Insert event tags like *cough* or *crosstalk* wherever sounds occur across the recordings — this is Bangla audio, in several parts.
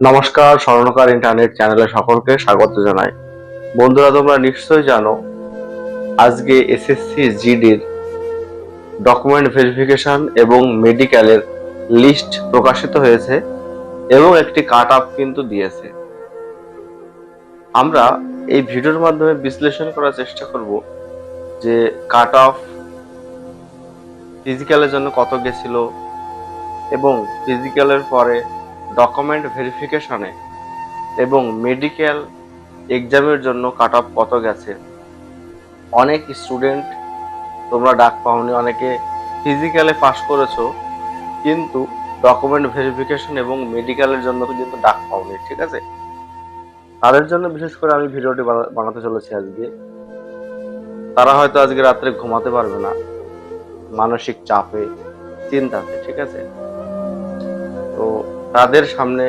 নমস্কার, স্বর্ণকার ইন্টারনেট চ্যানেলে সকলকে স্বাগত জানাই। বন্ধুরা, তোমরা নিশ্চয়ই জানো, আজকে এসএসসি জিডির ডকুমেন্ট ভেরিফিকেশন এবং মেডিকেলের লিস্ট প্রকাশিত হয়েছে এবং একটি কাট আপ কিন্তু দিয়েছে। আমরা এই ভিডিওর মাধ্যমে বিশ্লেষণ করার চেষ্টা করব যে কাট অফ ফিজিক্যালের জন্য কত গেছিল এবং ফিজিক্যালের পরে ডকুমেন্ট ভেরিফিকেশনে এবং মেডিকেল এক্সামের জন্য কাট অফ কত গেছে? অনেক স্টুডেন্ট তোমরা ডাক পাওনি, অনেকে ফিজিক্যালে পাস করেছ, কিন্তু ডকুমেন্ট ভেরিফিকেশন এবং মেডিকেলের জন্য কিন্তু ডাক পাওনি, ঠিক আছে? তাদের জন্য বিশেষ করে আমি ভিডিওটি বানাতে চলেছি আজকে। তারা হয়তো আজকে রাত্রে ঘুমাতে পারবে না, মানসিক চাপে, চিন্তাতে, ঠিক আছে? তাদের সামনে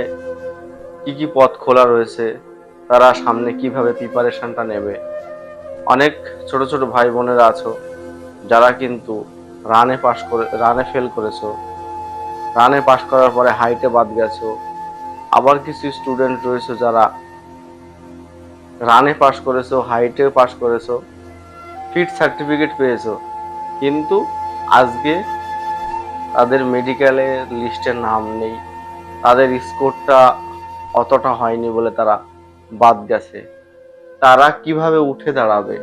কি কি পথ খোলা রয়েছে, তারা সামনে কীভাবে প্রিপারেশনটা নেবে? অনেক ছোট ছোট ভাই বোনেরা আছো, যারা কিন্তু রানে পাস করে রানে ফেল করেছ। রানে পাস করার পরে হাইটে বাদ গেছো। আবার কিছু স্টুডেন্ট রয়েছে যারা রানে পাস করেছ হাইটে পাস করেছ ফিট সার্টিফিকেট পেয়েছ। কিন্তু আজকে তাদের মেডিকেলের লিস্টের নাম নেই। তাদের স্কোরটা অতটা হয়নি বলে তারা বাদ গেছে। তারা কীভাবে উঠে দাঁড়াবে?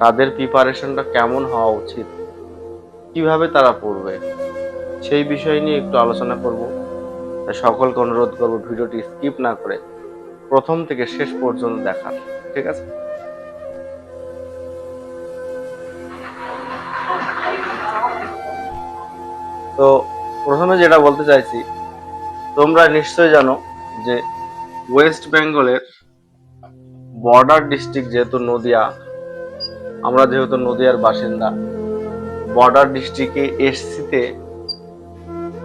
তাদের প্রিপারেশনটা কেমন হওয়া উচিত? কীভাবে তারা পড়বে? সেই বিষয় নিয়ে একটু আলোচনা করব। সকলকে অনুরোধ করব ভিডিওটি স্কিপ না করে প্রথম থেকে শেষ পর্যন্ত দেখার ঠিক আছে? তো প্রথমে যেটা বলতে চাইছি তোমরা নিশ্চয় জানো যে ওয়েস্ট বেঙ্গলের বর্ডার ডিস্ট্রিক্ট যেহেতু নদিয়া, আমরা যেহেতু নদিয়ার বাসিন্দা, বর্ডার ডিস্ট্রিক্টে এসসিতে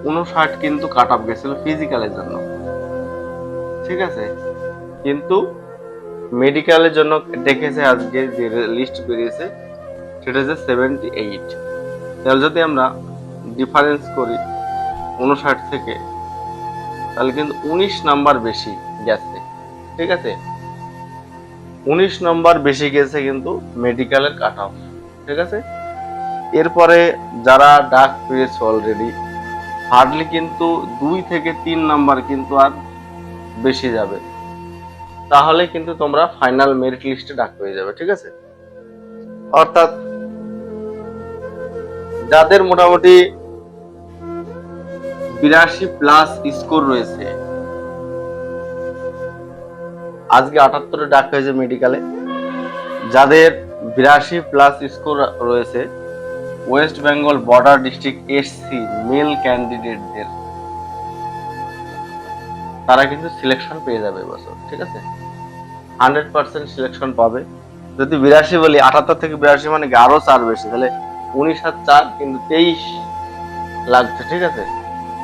উনষাট কিন্তু কাট আপ গেছিল ফিজিক্যালের জন্য। ঠিক আছে? কিন্তু মেডিকেলের জন্য ডেকেছে আজকে যে লিস্ট বেরিয়েছে, সেটা হচ্ছে সেভেন্টি এইট তাহলে যদি আমরা ডিফারেন্স করি উনষাট থেকে তাহলে কিন্তু উনিশ নাম্বার বেশি গেছে, ঠিক আছে? উনিশ নম্বর বেশি গেছে কিন্তু মেডিকেলের কাট অফ ঠিক আছে? এরপরে যারা ডাক পেয়েছে অলরেডি হার্ডলি কিন্তু দুই থেকে তিন নাম্বার কিন্তু আর বেশি যাবে। তাহলে কিন্তু তোমরা ফাইনাল মেরিট লিস্টে ডাক পেয়ে যাবে, ঠিক আছে? অর্থাৎ যাদের মোটামুটি বিরাশি প্লাস স্কোর রয়েছে। আজকে আটাত্তরে ডাক হয়েছে মেডিকেলে। যাদের বিরাশি প্লাস স্কোর রয়েছে, West Bengal border district SC, male ক্যান্ডিডেটদের, তারা কিন্তু সিলেকশন পেয়ে যাবে এবছর, ঠিক আছে? হান্ড্রেড পার্সেন্ট সিলেকশন পাবে। যদি বিরাশি বলি, আটাত্তর থেকে বিরাশি মানে আরও চার বেশি? তাহলে উনিশ আর চার কিন্তু তেইশ লাগছে, ঠিক আছে?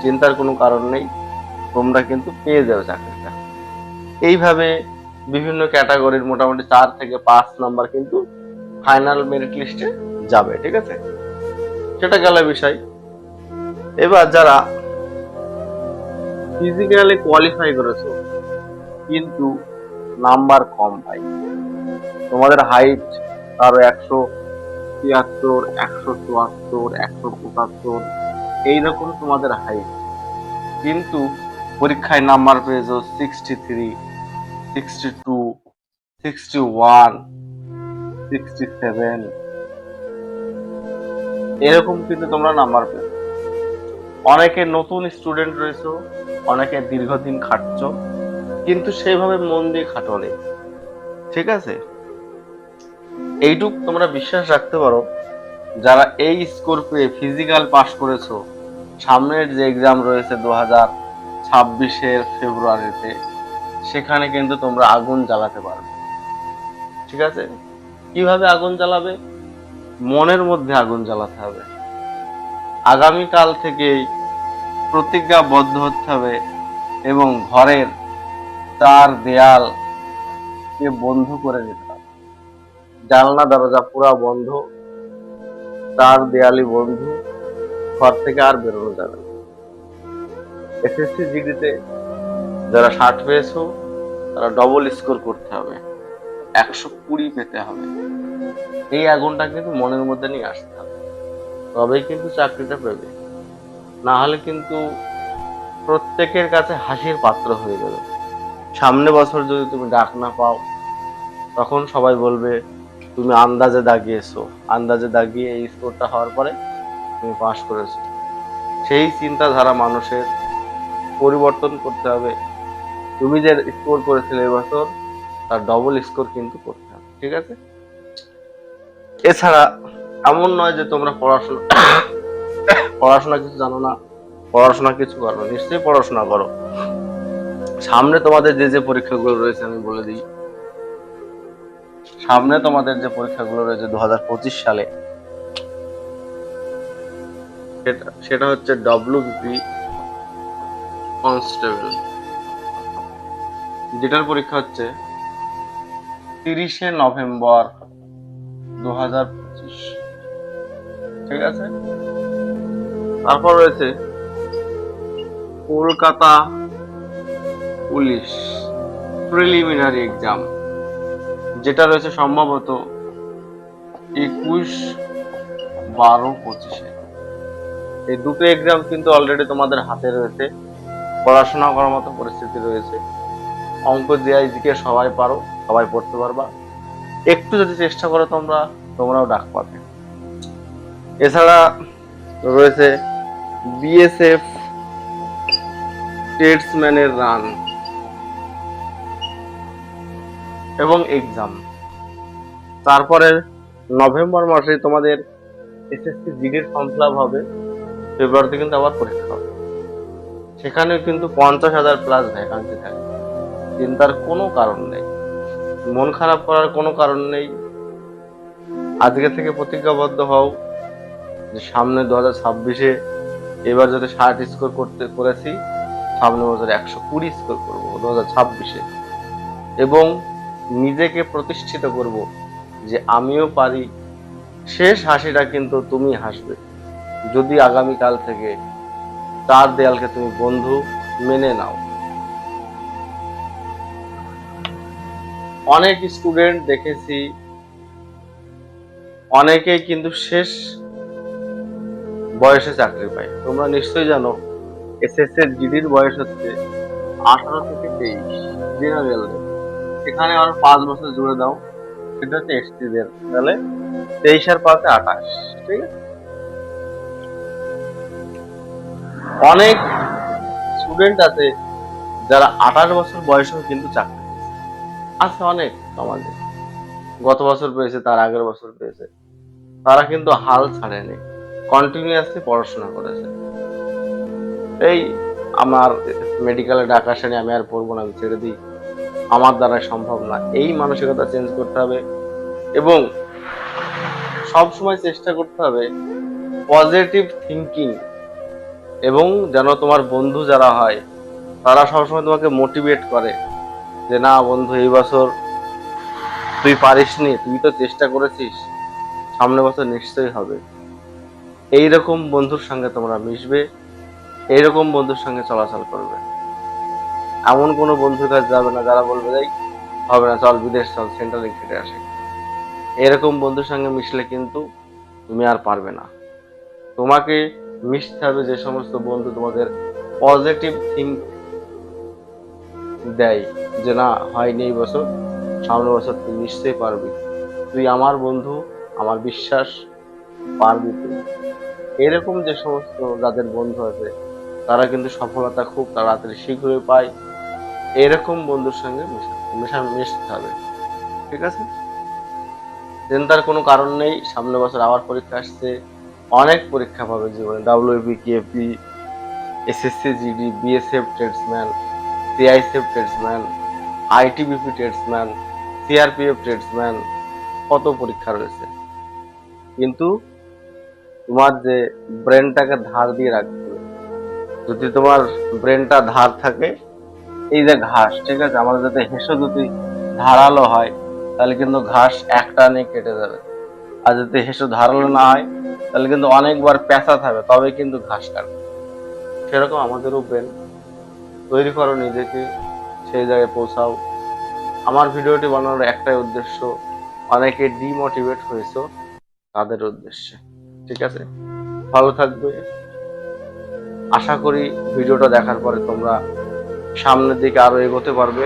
চিন্তার কোনো কারণ নেই, তোমরা কিন্তু পেয়ে যাবে চাকরিটা। এইভাবে বিভিন্ন ক্যাটাগরির মোটামুটি চার থেকে পাঁচ নাম্বার কিন্তু ফাইনাল মেরিট লিস্টে যাবে, ঠিক আছে? সেটা গেল বিষয়। এবার যারা ফিজিক্যালি কোয়ালিফাই করেছ, কিন্তু নাম্বার কম পাই। তোমাদের হাইট আরও একশো তিয়াত্তর, একশো চুয়াত্তর, একশো পঁচাত্তর এইরকম তোমাদের হাইট কিন্তু পরীক্ষায় নাম্বার পেয়েছ sixty three sixty two sixty one sixty seven এরকম কিন্তু তোমরা নাম্বার পেয়েছ। অনেকে নতুন স্টুডেন্ট রয়েছে, অনেকে দীর্ঘদিন খাটছো, কিন্তু সেইভাবে মন দিয়ে খাটোনি ঠিক আছে? এইটুক তোমরা বিশ্বাস রাখতে পারো, যারা এই স্কোর পেয়ে ফিজিক্যাল পাস করেছ সামনের যে এক্সাম রয়েছে দু হাজার ছাব্বিশের ফেব্রুয়ারিতে, সেখানে কিন্তু তোমরা আগুন জ্বালাতে পারবে। ঠিক আছে? কীভাবে আগুন জ্বালাবে? মনের মধ্যে আগুন জ্বালাতে হবে। আগামীকাল থেকেই প্রতিজ্ঞাবদ্ধ হতে হবে এবং ঘরের তার দেয়াল কে বন্ধ করে দিতে হবে। জানলা দরজা পুরা বন্ধ, তার দেয়ালি বন্ধু ঘর থেকে আর বেরোনো যাবে এসএসসি জিডিতে যারা ষাট পেয়েছ, তারা ডবল স্কোর করতে হবে। একশো কুড়ি পেতে হবে। এই আগুনটা কিন্তু মনের মধ্যে নিয়ে আসতে হবে। তবেই কিন্তু চাকরিটা পেবে। না হলে কিন্তু প্রত্যেকের কাছে হাসির পাত্র হয়ে যাবে। সামনে বছর যদি তুমি ডাক না পাও, তখন সবাই বলবে, তুমি আন্দাজে দাগিয়েছো। আন্দাজে দাগিয়ে এই স্কোরটা হওয়ার পরে তুমি পাশ করেছ। সেই চিন্তাধারা মানুষের পরিবর্তন করতে হবে। তুমি যে স্কোর করেছিলে এবছর তার ডবল স্কোর কিন্তু করতে হবে, ঠিক আছে? এছাড়া এমন নয় যে তোমরা পড়াশোনা *coughs* পড়াশোনা কিছু জানো না, পড়াশোনা কিছু করো। নিশ্চয়ই পড়াশোনা করো। সামনে তোমাদের যে যে পরীক্ষাগুলো রয়েছে, আমি বলে দিই। সামনে তোমাদের যে পরীক্ষাগুলো রয়েছে দু হাজার পঁচিশ সালে সেটা সেটা হচ্ছে ডব্লিউবিপি কনস্টেবল যেটার পরীক্ষা হচ্ছে তিরিশে নভেম্বর দু হাজার পঁচিশ। ঠিক আছে? তারপর রয়েছে কলকাতা পুলিশ প্রিলিমিনারি এক্সাম। যেটা রয়েছে সম্ভবত একুশ বারো পঁচিশে। এই দুটো এক্সাম কিন্তু অলরেডি তোমাদের হাতে রয়েছে। পড়াশোনা করার মতো পরিস্থিতি রয়েছে। অঙ্ক জিআইজিকে সবাই পারো, সবাই পড়তে পারবা। একটু যদি চেষ্টা করো তোমরা, তোমরাও ডাক পাবে। এছাড়া রয়েছে বিএসএফ স্টেটসম্যানের রান এবং এক্সাম তারপরে নভেম্বর মাসে তোমাদের এসএসসি জিডির ফর্ম ফিল হবে। ফেব্রুয়ারিতে কিন্তু আবার পরীক্ষা হবে। সেখানে কিন্তু পঞ্চাশ হাজার প্লাস ভ্যাকান্সি থাকে। চিন্তার কোনো কারণ নেই। মন খারাপ করার কোনো কারণ নেই। আজকে থেকে প্রতিজ্ঞাবদ্ধ হও যে সামনে দু হাজার ছাব্বিশে এবার যদি ষাট স্কোর করতে করেছি, সামনে বছর একশো কুড়ি স্কোর করব দু হাজার ছাব্বিশে। এবং নিজেকে প্রতিষ্ঠিত করব যে আমিও পারি। শেষ হাসিটা কিন্তু তুমি হাসবে। যদি আগামীকাল থেকে চার দেয়ালকে তুমি বন্ধু মেনে নাও। অনেক স্টুডেন্ট দেখেছি, অনেকেই কিন্তু শেষ বয়সে চাকরি পায়। তোমরা নিশ্চয়ই জানো, এসএসসি জিডির বয়স হচ্ছে আঠারো থেকে তেইশ, জেনারেল সেখানে আর পাঁচ বছর জুড়ে দাও, সেটা হচ্ছে এসটিদের তাহলে তেইশ আর পাঁচে আঠাশ, ঠিক আছে? অনেক স্টুডেন্ট আছে যারা আঠাশ বছর বয়সেও কিন্তু চাকরি আছে অনেক সমাজে। গত বছর পেয়েছে, তার আগের বছর পেয়েছে। তারা কিন্তু হাল ছাড়েনি। কন্টিনিউয়াসলি পড়াশোনা করেছে। এই আমার মেডিকেলে ডাকা শ্রেণি আমি আর পড়ব না, আমি ছেড়ে দিই। আমার দ্বারা সম্ভব না। এই মানসিকতা চেঞ্জ করতে হবে এবং সব সময় চেষ্টা করতে হবে পজিটিভ থিঙ্কিং এবং যেন তোমার বন্ধু যারা হয়, তারা সবসময় তোমাকে মোটিভেট করে যে, না বন্ধু, এই বছর তুই পারিসনি, তুই তো চেষ্টা করেছিস সামনে বছর নিশ্চয়ই হবে। এইরকম বন্ধুর সঙ্গে তোমরা মিশবে, এইরকম বন্ধুর সঙ্গে চলাচল করবে। এমন কোনো বন্ধুর কাছে যাবে না যারা বলবে যাই হবে না, চল বিদেশ, চল সেন্ট্রালিং খেটে আসে। এরকম বন্ধুর সঙ্গে মিশলে কিন্তু তুমি আর পারবে না। তোমাকে মিশতে হবে যে সমস্ত বন্ধু তোমাদের পজিটিভ থিঙ্ক দেয় যে না, হয়নি এই বছর, সামনের বছর তুই নিশ্চয়ই পারবি। তুই আমার বন্ধু, আমার বিশ্বাস, পারবি তুই। এরকম যে সমস্ত যাদের বন্ধু আছে, তারা কিন্তু সফলতা খুব তাড়াতাড়ি শীঘ্রই পায়। এরকম বন্ধুর সঙ্গে মেশা মেশা, মিশতে হবে। ঠিক আছে? চিন্তার কোনো কারণ নেই, সামনের বছর আবার পরীক্ষা আসছে। অনেক পরীক্ষা পাবে জীবনে। WP KP SSC GD BSF tradesman CISF tradesman ITBP tradesman CRPF tradesman কত পরীক্ষা রয়েছে। কিন্তু তোমার যে ব্রেনটাকে ধার দিয়ে রাখতে হবে, যদি তোমার ব্রেনটা ধার থাকে, এই যে ঘাস, ঠিক আছে? আমাদের যাতে হেসো যদি ধারালো হয়, তাহলে কিন্তু ঘাস একটা নিয়ে কেটে যাবে। আর যদি হেসো ধারালো না হয় তাহলে কিন্তু অনেকবার পেঁচা থাকবে, তবে কিন্তু ঘাস কাটবে। সেরকম আমাদেরও ব্রেন। তৈরি করো নিজেকে, সেই জায়গায় পৌঁছাও। আমার ভিডিওটি বানানোর একটাই উদ্দেশ্য, অনেকে ডিমোটিভেট হয়েছো তাদের উদ্দেশ্যে, ঠিক আছে? ভালো থাকবে। আশা করি ভিডিওটা দেখার পরে তোমরা সামনের দিকে আরও এগোতে পারবে।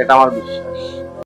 এটা আমার বিশ্বাস।